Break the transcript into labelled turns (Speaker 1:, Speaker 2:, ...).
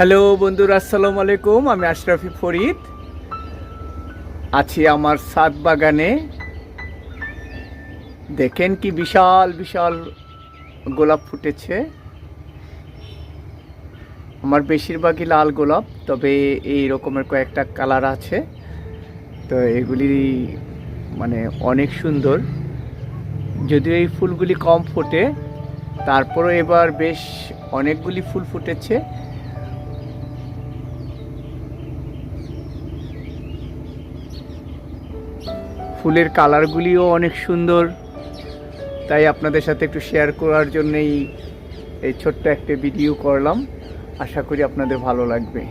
Speaker 1: Hello বন্ধুরা, আসসালামু আলাইকুম, আমি আশরাফি ফরিদ। আছি আমার সাত বাগানে। দেখেন কি বিশাল বিশাল গোলাপ ফুটেছে। আমার বেশিরভাগই লাল গোলাপ, তবে এই রকমের কয়েকটা কালার আছে। তো এগুলি মানে অনেক সুন্দর। যদিও এই ফুলগুলি কম ফোটে, তারপরও এবার বেশ অনেকগুলি ফুল ফুটেছে। ফুলের কালারগুলিও অনেক সুন্দর। তাই আপনাদের সাথে একটু শেয়ার করার জন্যেই এই ছোট্ট একটা ভিডিও করলাম। আশা করি আপনাদের ভালো লাগবে।